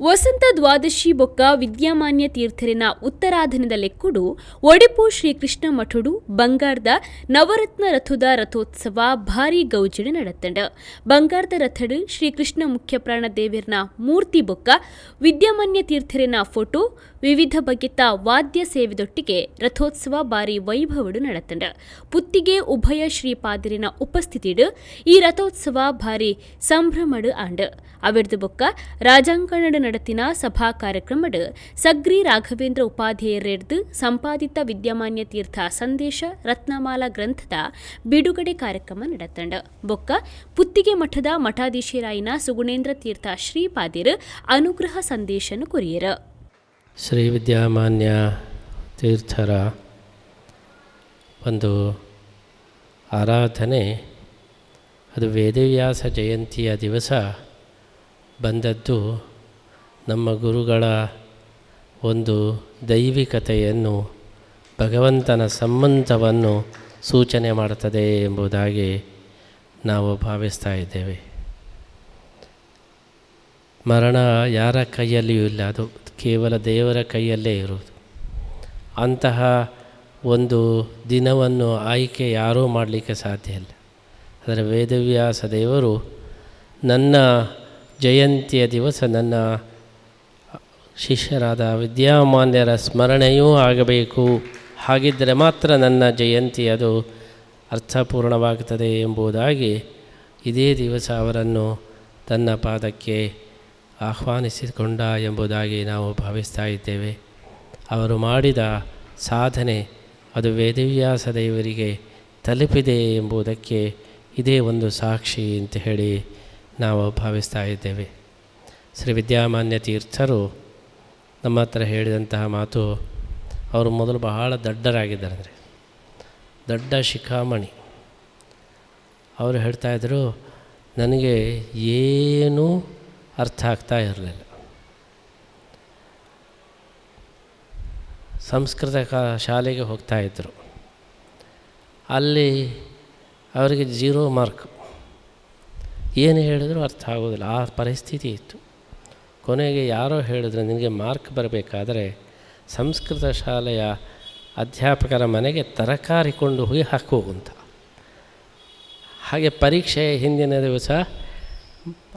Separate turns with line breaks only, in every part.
ವಸಂತ ದ್ವಾದಶಿ ಬೊಕ್ಕ ವಿದ್ಯಾಮಾನ್ಯ ತೀರ್ಥರಿನ ಉತ್ತರಾಧನದ ಲೆಕ್ಕುಡು ಒಡಿಪು ಶ್ರೀಕೃಷ್ಣ ಮಠುಡು ಬಂಗಾರದ ನವರತ್ನ ರಥದ ರಥೋತ್ಸವ ಭಾರಿ ಗೌಜಿಡು ನಡತಂಡ ಬಂಗಾರದ ರಥಡು ಶ್ರೀಕೃಷ್ಣ ಮುಖ್ಯಪ್ರಾಣ ದೇವಿರ್ನ ಮೂರ್ತಿ ಬೊಕ್ಕ ವಿದ್ಯಾಮಾನ್ಯ ತೀರ್ಥರಿನ ಫೋಟೋ ವಿವಿಧ ಬಗೆತ ವಾದ್ಯ ಸೇವೆದೊಟ್ಟಿಗೆ ರಥೋತ್ಸವ ಬಾರಿ ವೈಭವಡು ನಡತಂಡ ಪುತ್ತಿಗೆ ಉಭಯ ಶ್ರೀಪಾದರಿನ ಉಪಸ್ಥಿತಿಡು ಈ ರಥೋತ್ಸವ ಬಾರಿ ಸಂಭ್ರಮಡು ಆಂಡ್. ಅವಿರ್ದು ಬೊಕ್ಕ ರಾಜಾಂಗಣಡು ನಡತಿನ ಸಭಾ ಕಾರ್ಯಕ್ರಮಡು ಸಗ್ರಿ ರಾಘವೇಂದ್ರ ಉಪಾಧ್ಯಾಯರೆಡ್ದು ಸಂಪಾದಿತ ವಿದ್ಯಮಾನ್ಯ ತೀರ್ಥ ಸಂದೇಶ ರತ್ನಮಾಲಾ ಗ್ರಂಥದ ಬಿಡುಗಡೆ ಕಾರ್ಯಕ್ರಮ ನಡತಂಡ ಬೊಕ್ಕ ಪುತ್ತಿಗೆ ಮಠದ ಮಠಾಧೀಶರಾಯಿನ ಸುಗುಣೇಂದ್ರ ತೀರ್ಥ ಶ್ರೀಪಾದಿರ್ ಅನುಗ್ರಹ ಸಂದೇಶನು ಕೊರಿಯರ.
ಶ್ರೀ ವಿದ್ಯಾಮಾನ್ಯ ತೀರ್ಥರ ಒಂದು ಆರಾಧನೆ. ಅದು ವೇದವ್ಯಾಸ ಜಯಂತಿಯ ದಿವಸ ಬಂದದ್ದು. ನಮ್ಮ ಗುರುಗಳ ಒಂದು ದೈವಿಕತೆಯನ್ನು, ಭಗವಂತನ ಸಂಬಂಧವನ್ನು ಸೂಚನೆ ಮಾಡುತ್ತದೆ ಎಂಬುದಾಗಿ ನಾವು ಭಾವಿಸ್ತಾ ಇದ್ದೇವೆ. ಮರಣ ಯಾರ ಕೈಯಲ್ಲಿಯೂ ಇಲ್ಲ, ಅದು ಕೇವಲ ದೇವರ ಕೈಯಲ್ಲೇ ಇರುವುದು. ಅಂತಹ ಒಂದು ದಿನವನ್ನು ಆಯ್ಕೆ ಯಾರೂ ಮಾಡಲಿಕ್ಕೆ ಸಾಧ್ಯ ಇಲ್ಲ. ಆದರೆ ವೇದವ್ಯಾಸ ದೇವರು ನನ್ನ ಜಯಂತಿಯ ದಿವಸ ನನ್ನ ಶಿಷ್ಯರಾದ ವಿದ್ಯಾಮಾನ್ಯರ ಸ್ಮರಣೆಯೂ ಆಗಬೇಕು. ಹಾಗಿದ್ದರೆ ಮಾತ್ರ ನನ್ನ ಜಯಂತಿ ಅದು ಅರ್ಥಪೂರ್ಣವಾಗುತ್ತದೆ ಎಂಬುದಾಗಿ ಇದೇ ದಿವಸ ಅವರನ್ನು ತನ್ನ ಪಾದಕ್ಕೆ ಆಹ್ವಾನಿಸಿಕೊಂಡ ಎಂಬುದಾಗಿ ನಾವು ಭಾವಿಸ್ತಾ ಇದ್ದೇವೆ. ಅವರು ಮಾಡಿದ ಸಾಧನೆ ಅದು ವೇದವ್ಯಾಸ ದೇವರಿಗೆ ತಲುಪಿದೆ ಎಂಬುದಕ್ಕೆ ಇದೇ ಒಂದು ಸಾಕ್ಷಿ ಅಂತ ಹೇಳಿ ನಾವು ಭಾವಿಸ್ತಾ ಇದ್ದೇವೆ. ಶ್ರೀ ವಿದ್ಯಾಮಾನ್ಯ ತೀರ್ಥರು ನಮ್ಮ ಹತ್ರ ಹೇಳಿದಂತಹ ಮಾತು ಅವರು ಮೊದಲು ಬಹಳ ದಡ್ಡರಾಗಿದ್ದಾರೆ ಅಂದರೆ ದೊಡ್ಡ ಶಿಖಾಮಣಿ. ಅವರು ಹೇಳ್ತಾಯಿದ್ರು ನನಗೆ ಏನೂ ಅರ್ಥ ಆಗ್ತಾ ಇರಲಿಲ್ಲ. ಸಂಸ್ಕೃತ ಶಾಲೆಗೆ ಹೋಗ್ತಾಯಿದ್ರು ಅಲ್ಲಿ ಅವರಿಗೆ ಜೀರೋ ಮಾರ್ಕ್. ಏನು ಹೇಳಿದರೂ ಅರ್ಥ ಆಗೋದಿಲ್ಲ. ಆ ಪರಿಸ್ಥಿತಿ ಇತ್ತು. ಕೊನೆಗೆ ಯಾರೋ ಹೇಳಿದ್ರೆ, ನಿನಗೆ ಮಾರ್ಕ್ ಬರಬೇಕಾದರೆ ಸಂಸ್ಕೃತ ಶಾಲೆಯ ಅಧ್ಯಾಪಕರ ಮನೆಗೆ ತರಕಾರಿ ಕೊಂಡು ಹೋಗಿ ಹಾಕುವಂತ ಹಾಗೆ ಪರೀಕ್ಷೆಯ ಹಿಂದಿನ ದಿವಸ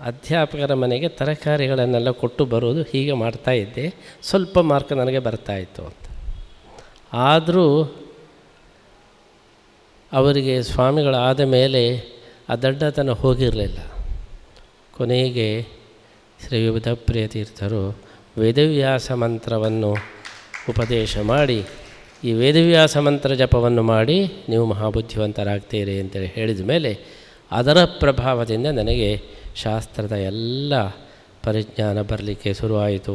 ಅಧ್ಯಾಪಕರ ಮನೆಗೆ ತರಕಾರಿಗಳನ್ನೆಲ್ಲ ಕೊಟ್ಟು ಬರೋದು ಹೀಗೆ ಮಾಡ್ತಾ ಇದ್ದೆ. ಸ್ವಲ್ಪ ಮಾರ್ಕ್ ನನಗೆ ಬರ್ತಾಯಿತ್ತು ಅಂತ. ಆದರೂ ಅವರಿಗೆ ಸ್ವಾಮಿಗಳಾದ ಮೇಲೆ ಆ ದಡ್ಡತನ ಹೋಗಿರಲಿಲ್ಲ. ಕೊನೆಗೆ ಶ್ರೀ ವಿಧಪ್ರಿಯ ತೀರ್ಥರು ವೇದವ್ಯಾಸ ಮಂತ್ರವನ್ನು ಉಪದೇಶ ಮಾಡಿ, ಈ ವೇದವ್ಯಾಸ ಮಂತ್ರ ಜಪವನ್ನು ಮಾಡಿ ನೀವು ಮಹಾಬುದ್ಧಿವಂತರಾಗ್ತೀರಿ ಅಂತೇಳಿ ಹೇಳಿದ ಮೇಲೆ ಅದರ ಪ್ರಭಾವದಿಂದ ನನಗೆ ಶಾಸ್ತ್ರದ ಎಲ್ಲ ಪರಿಜ್ಞಾನ ಬರಲಿಕ್ಕೆ ಶುರುವಾಯಿತು.